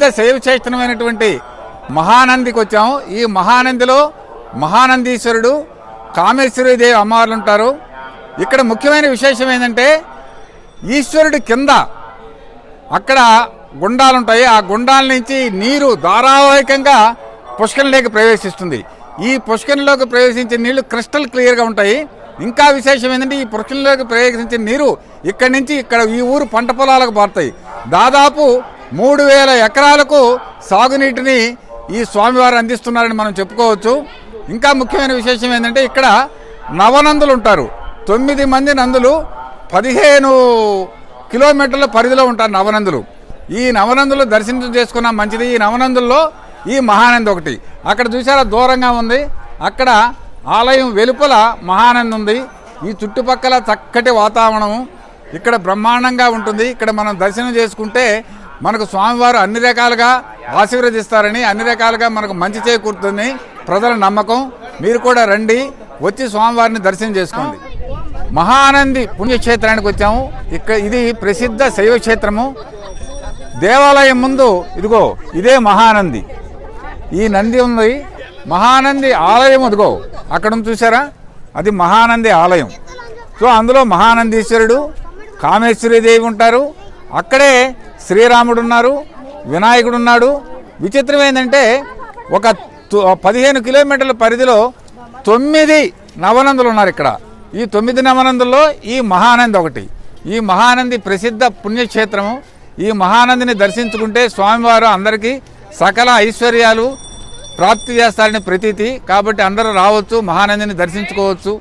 పెద్ద శైవచేతనమైనటువంటి మహానందికి వచ్చాము. ఈ మహానందిలో మహానందీశ్వరుడు కామేశ్వరీదేవి అమ్మవార్లు ఉంటారు. ఇక్కడ ముఖ్యమైన విశేషం ఏంటంటే ఈశ్వరుడి కింద అక్కడ గుండాలు ఉంటాయి ఆ గుండాల నుంచి నీరు ధారావాహికంగా పుష్కరంలోకి ప్రవేశిస్తుంది. ఈ పుష్కరంలోకి ప్రవేశించే నీళ్ళు క్రిస్టల్ క్లియర్గా ఉంటాయి. ఇంకా విశేషం ఏంటంటే ఈ పుష్కరంలోకి ప్రవేశించే నీరు ఇక్కడి నుంచి ఇక్కడ ఈ ఊరు పంట పొలాలకు పారుతాయి. దాదాపు మూడు వేల ఎకరాలకు సాగునీటిని ఈ స్వామివారు అందిస్తున్నారని మనం చెప్పుకోవచ్చు. ఇంకా ముఖ్యమైన విశేషం ఏంటంటే ఇక్కడ నవనందులు ఉంటారు. తొమ్మిది మంది నందులు పదిహేను కిలోమీటర్ల పరిధిలో ఉంటారు నవనందులు. ఈ నవనందులు దర్శనం చేసుకున్న మంచిది. ఈ నవనందుల్లో ఈ మహానంది ఒకటి. అక్కడ చూసారా దూరంగా ఉంది. అక్కడ ఆలయం వెలుపల మహానంది ఉంది. ఈ చుట్టుపక్కల చక్కటి వాతావరణం ఇక్కడ బ్రహ్మాండంగా ఉంటుంది. ఇక్కడ మనం దర్శనం చేసుకుంటే మనకు స్వామివారు అన్ని రకాలుగా ఆశీర్వదిస్తారని అన్ని రకాలుగా మనకు మంచి చేకూరుతుంది ప్రజల నమ్మకం. మీరు కూడా రండి వచ్చి స్వామివారిని దర్శనం చేసుకోండి. మహానంది పుణ్యక్షేత్రానికి వచ్చాము. ఇక్కడ ఇది ప్రసిద్ధ శైవక్షేత్రము దేవాలయం ముందు ఇదిగో ఇదే మహానంది ఈ నంది ఉంది. మహానంది ఆలయం ఇదిగో అక్కడ చూసారా? అది మహానంది ఆలయం. సో అందులో మహానందీశ్వరుడు కామేశ్వరీదేవి ఉంటారు. అక్కడే శ్రీరాముడు ఉన్నారు వినాయకుడు ఉన్నాడు విచిత్రం ఏంటంటే ఒక పదిహేను కిలోమీటర్ల పరిధిలో తొమ్మిది నవనందులు ఉన్నారు ఇక్కడ. ఈ తొమ్మిది నవనందుల్లో ఈ మహానంది ఒకటి. ఈ మహానంది ప్రసిద్ధ పుణ్యక్షేత్రము. ఈ మహానందిని దర్శించుకుంటే స్వామివారు అందరికీ సకల ఐశ్వర్యాలు ప్రాప్తి చేస్తారని ప్రతీతి. కాబట్టి అందరూ రావచ్చు మహానందిని దర్శించుకోవచ్చు.